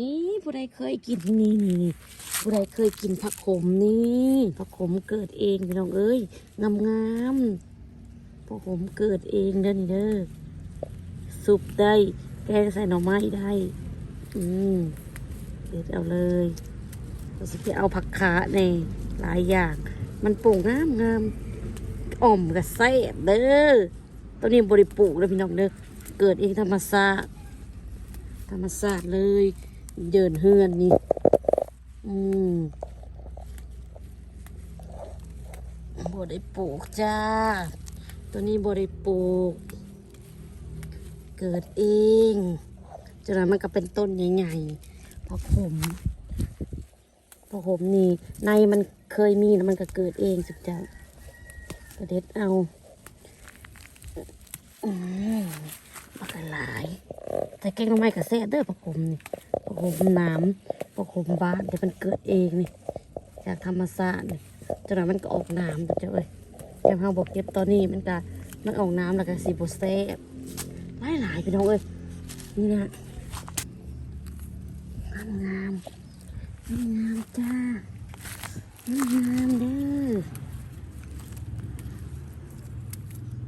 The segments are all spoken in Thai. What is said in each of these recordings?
นี่ผู้ใดเคยกินนี่นี่นี่ผู้ใดเคยกินผักขมนี่ผักขมเกิดเองพี่น้องเอ้ยงามงามๆผักขมเกิดเองเด้อนี่เด้อสุปได้ แกงใส่หน่อไม้ได้ อืมเด็ดเอาเลยเราสิไปเอาผักขาในหลายอย่าง มันปลูกงามงามอ่อมกับแซ่บเด้อตัวนี้บริปลูกเลยพี่น้องเด้อเกิดเองธรรมชาติธรรมศาตร์เลย เดินเฮือนนี่ อืมบได้ปลูกจ้า ตัวนี้บได้ปลูก เกิดเองจนนั้นมันก็เป็นต้นใหญ่ๆพระผมพระผมนี่ในมันเคยมีแล้วมันก็เกิดเองสุดจ้ากระเด็ดเอาอืมมันก็หลาย แต่แกงหน้ำไมกับแซ่บเด้อผักขมนี่ ผักขมน้ำผักขมบ้านแต่มันเกิดเองนี่จากธรรมชาตินี่จนนั้นมันก็ออกน้ำแต่เจ้าเอ้ยยามเฮาบอกเก็บตอนนี้มันก็มันออกน้ำแล้วก็สีบแซ่หลายหลายๆพี่น้องเอ้ยนี่นะงามงามงามงามจ้างามงามเด้อ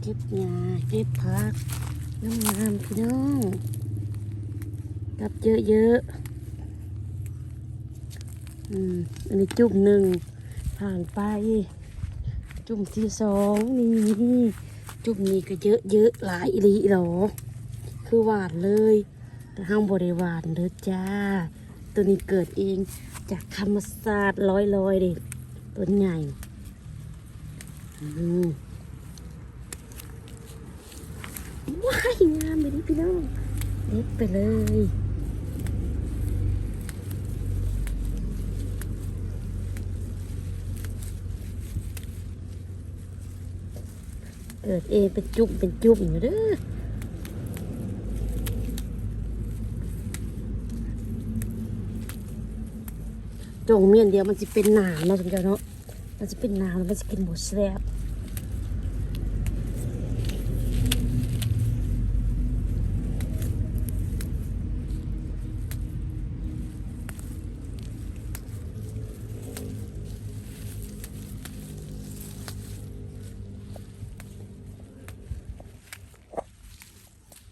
เก็บหญ้าเก็บผักงามงามพี่น้อง กับเยอะๆอืมอันนี้จุ่มหนึ่งผ่านไป จุ่มที่สองนี่จุ่มนี้ก็เยอะเยอะๆหลายอีหลีหรอ คือหวานเลย แต่ห้างบริวานเด้อจ้า ตัวนี้เกิดเองจากธรรมศาสตร์ร้อยลอยๆเด็กต้นใหญ่อืมว้ายงามเลยนี่พี่น้องเล็กไปเลย เกิดเองเป็นจุ่มเป็นจุ่มอยู่เด้อจงเมียนเดียวมันจะเป็นหนามเนาะสมเจ้าเนาะมันจะเป็นหนามแล้วมันจะกินหมดแซ่บ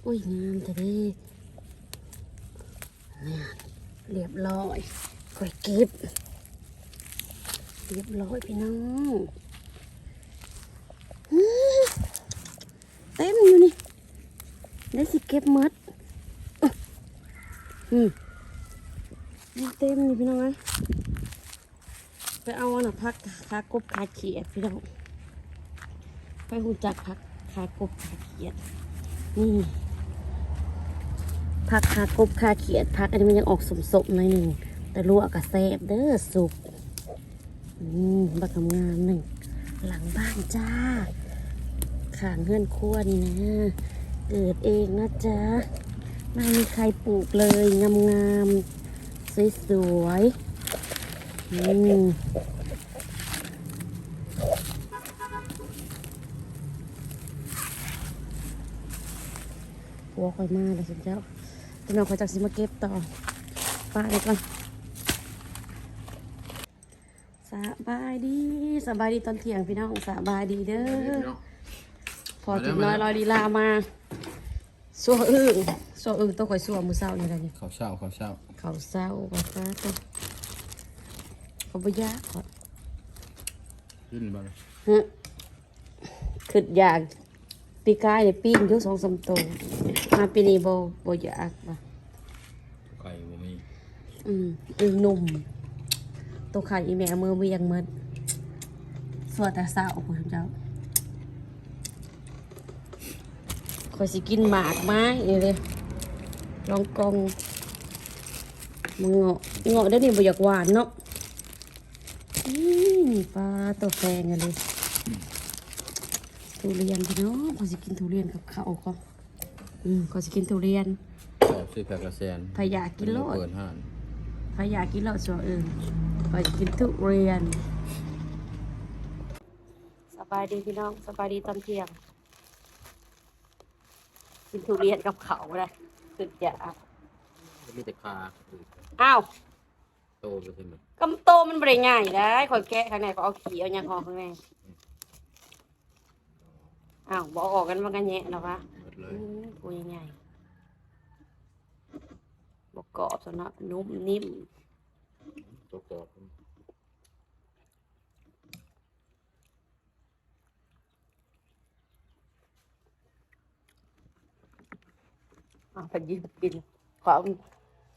อุ้ยงามแต่เด้นี่เรียบร้อยค่อยเก็บเรียบร้อยพี่น้องเต็มอยู่นี่ได้สิเก็บหมดอืมเต็มอยู่พี่น้องเอ้ยไปเอาอันน่ะพักขากบขาเขียดพี่น้องไปหูจักพักขากบขาเขียดนี่ ผักคากบคาเขียดผักอันนี้มันยังออกสมๆหน่อยหนึ่งแต่ลวกกับแซบเด้อสุกอืมบักทำงานหนึ่งหลังบ้านจ้าขางเงื่อนควนี่นะเกิดเองนะจ๊ะไม่มีใครปลูกเลยงามๆสวยๆอืมหัวคอยมาเลยสิเจ้า จะนอนคอยจากสิมาเก็บต่อป้าเด็กก่อนสบายดีสบายดีตอนเที่ยงพี่น้องสบายดีเด้อพอถึงน้อยลอยลีลามาสัวอึ่งสัวอึ่งต้องคอยสัวมือเศร้าอยู่แล้วนี่เขาเช่าเขาเช่าเขาเศร้าว่าซะตัวเขาบ่ยากขอดขึ้นมาเลยฮะคืออยาก ปีกายเนี่ยปิ้งอยุ่สองสามตัวมาปีนี้บ่บ่อยากว่ะไก่บ่มีอืมอึงหนุ่มตัวไข่อีแม่มือเวียงเมดสวดแต่เศร้าคุณเจ้าคอยสิกินหมากไม้นี่เลยลองกองมังเงาะเงาะเดี๋ยวนี้บ่อยากหวานเนาะนี่ปลาตัวแพงอะเลย ทุเรียนพี่น้องคอยสิกินทุเรียนกับข้าวก็อืมคอยสิกินทุเรียนชอบซื้อแพกกระแซนพยากิโลดเปิดห้านพยากินเหล้าชัวอื่นไปกินทุเรียนสบายดีพี่น้องสบายดีตอนเที่ยง กินทุเรียนกับเขาเลยสุดยอดมีแต่คาอ้าวโตไปใช่ไหมกำโตมันบริง่ายได้คอยแกะข้างในก็เอาขี้เอาหยังออกข้างใน อ้าวบอกออกกันมันกันแยะหรอวะหมดเลอืยมกูยังไงบอกกรอบสนะนุ่มนิ่มตัวกรอบอะไปยินกินขวา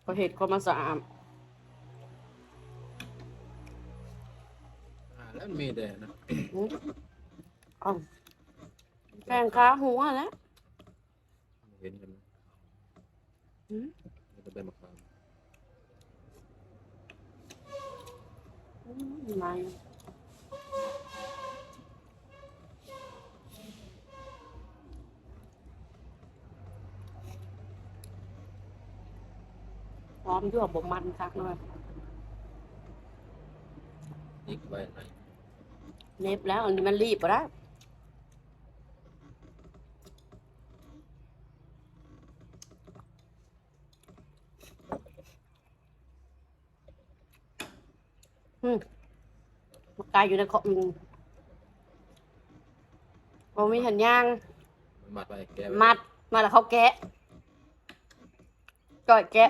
พอเห็ดความมาสะอาดอ่าแล้วมันมีแต่นะอืมอ้าว แกงขาหัวแล้วเห็นกันไหมอืมแล้วก็ใบมะขามอืมไม่หอมยั่วบ่มันคักหน่อยอีกใบไหน เน็บแล้วอันนี้มันรีบปะได้ มากายอยู่ในขออืมบ่มีหันยางมันมัดไปแก้ไว้มัดมาแล้วเขาแกะก่อยแกะ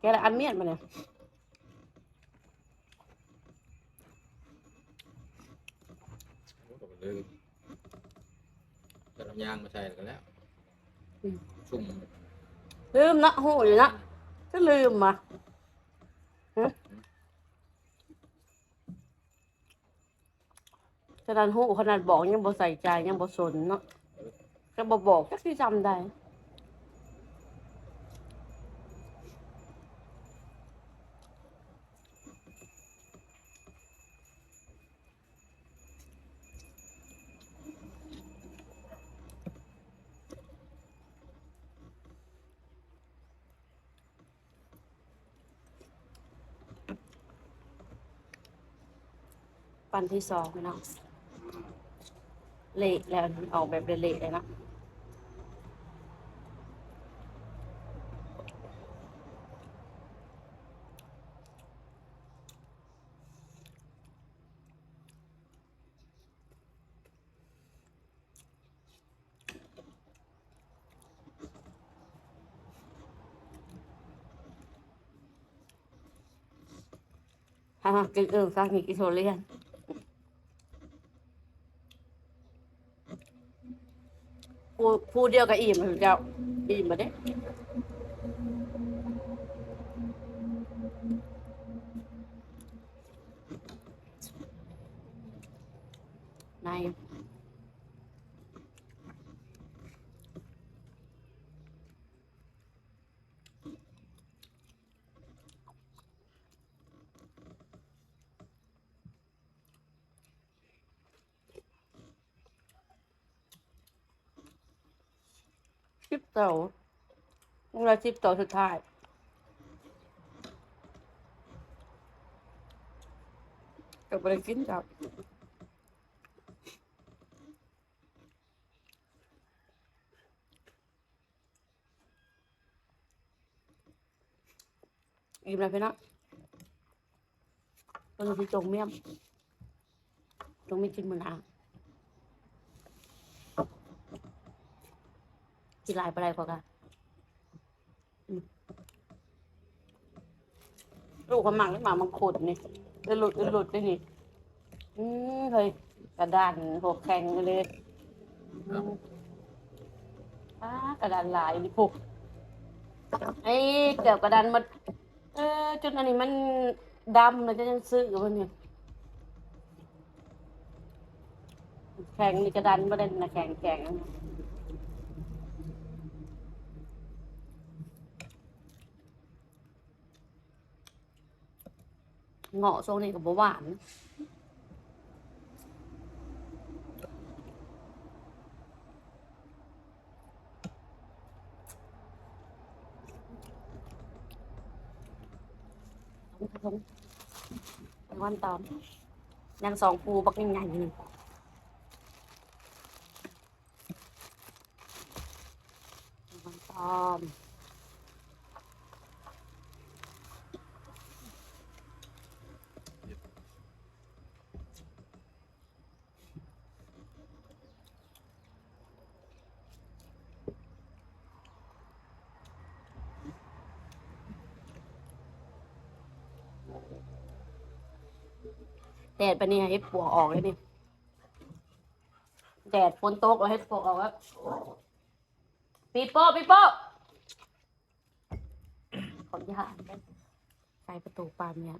แกะแล้วอันเมียนมาเนี่ยโอ้โหลืมจะน้ำยางมาใส่กันแล้วชุ่มลืมนะโหอยู่นะก็ลืมมาฮะข นาดหูขนาดบอกยังบ่ใส่ใจยังบ่สนเนาะก็บ่บอกก็คือจำได้ปันที่สองน้อง เละแล้วออกแบบเละเลยนะฮ่าฮ่ากินเอิงซากมีกิโทเลียน ผู้ผู้เดียวกับอิ่มเจ้าอิ่มมาเด้ในายชิปโตเวลาชิปโตสุดท้ายก็ไปกินกับอิ่มแล้วพี่น้องตอนนี้จงเมี่ยมจงไม่กินมือหนา กินลายไปได้กว่ากันอืมลูกเขาหมักหมามังคุดนี่จะหลุดจะหลุดได้นี่อืมเฮ้ยกระดานหกแข็งเลยอืมอ่ากระดานหลายนี่พวกไอ้เกี่ยวกระดานมันเออจนอันนี้มันดำแล้วจะยังซื้ออยู่มันเนี่ยแข็งนี่กระดานไม่ได้นะแข็งแข็งนนี้ เงาะทรงนี้กับหวานทงวันตอมยังสองปูบักยังไงนี่วันตอม ดดไปนี่เฮ็ดปวกออกเลยนี่แดดฝนตกแล้วเฮ็ดปวกออกแล้วปีโป้ปีโป้ขออนุญาตใส่ประตูปานเนี่ย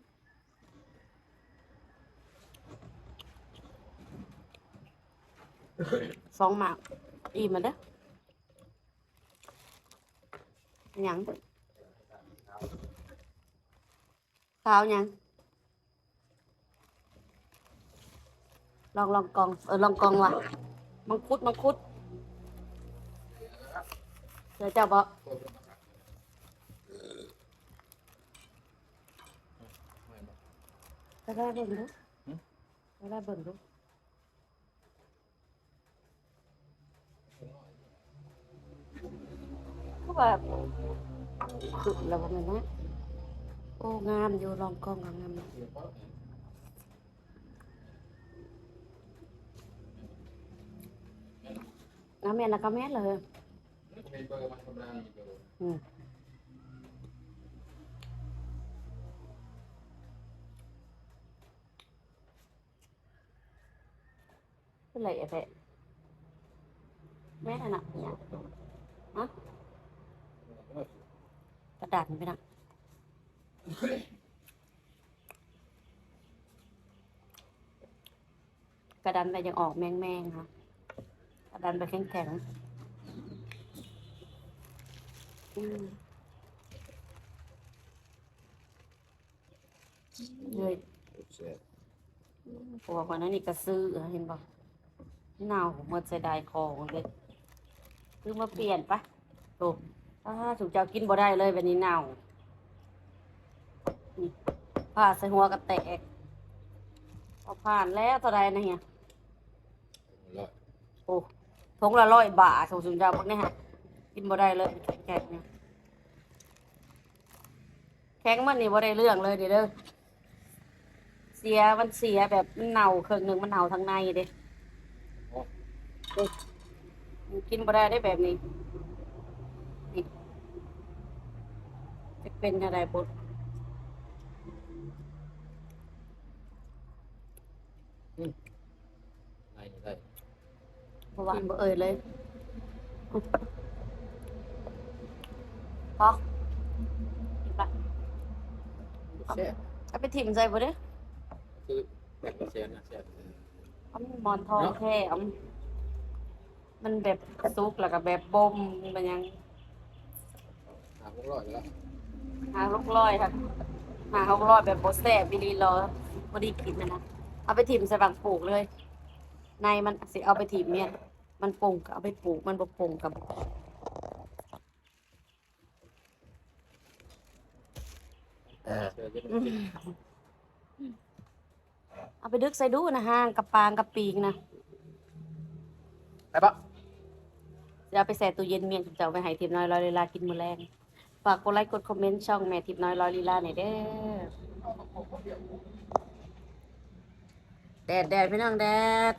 สองหมากอีมาเด้อยังข้าวยัง ลองลองกองเออลองกองว่ะ มังคุดมังคุดเดี๋ยวเจ้าบอกก็ได้เบิ่งดูก็ได้เบิ่งดูก็แบบสุดแล้วว่าไงนะโอ้งามอยู่ลองกองก็งาม นะงามแม่นแล้วก็แม่เลยมีเบอร์มันธรรมดามีเบอร์อืมเป็นไรอะเพ่แม่น่ะหนักเนี่ยฮะกระดาษมันไปนักกระดานไปยังออกแมงแมงค่ะ ดานไปแข็งแข็งๆอืมเลยเสร็จปวกวันนั้นนี่ก็ซื้อเห็นบ่เน่าหมดเสียดายของเลยซื้อมาเปลี่ยนปะโอ้ถ้าถูกเจ้ากินบ่ได้เลยแบบนี้เน่านี่ผ่าใส่หัวกระแตกพอผ่านแล้วเท่าไรนะเฮียร้อยโอ้ ทงละร้อยบาทถูกสุนเจ้าพวกนี้ฮะกินบ่ได้เลยแข็งเนี่ยแข็งมันนี่บ่ได้เรื่องเลยเดี๋ยวเด้อเสียมันเสียแบบมันเน่าเครื่องหนึ่งมันเน่าทางในเด้กินบ่ได้ได้แบบนี้นี่จะเป็นอะไรบุตร ในได้ เพราะว่าบ่เอ่ยเลยพอกินปะแซ่บเอาไปถิ่มใส่บ่เด้อคือแบ่งเสียนะแซ่บเอาหมอนทองแค่เอามันแบบซุกแล้วก็แบบบ่มมันยังหาพวกร้อยแล้วหาหกร้อยค่ะหาหกร้อยแบบบ่แซ่บบิลีรอบ่ได้กินนะนะเอาไปถิ่มใส่บังปลูกเลย ในมันสิเอาไปถิ่มเนี่ย มันปงก็เอาไปปลูกมันบ่ปงกับเออเจอเยอะมันกินเอาไปดึกใส่ดูนะห้างกับปางกับปีกนะไปปะจะเอาไปใส่ตู้เย็นเมียนจะเอาไปให้ทิพย์น้อยลอยลีลากินมื้อแรงฝากกดไลค์กดคอมเมนต์ช่องแม่ทิพย์น้อยลอยลีลาหน่อยเด้อแดดแดดพี่น้องแดด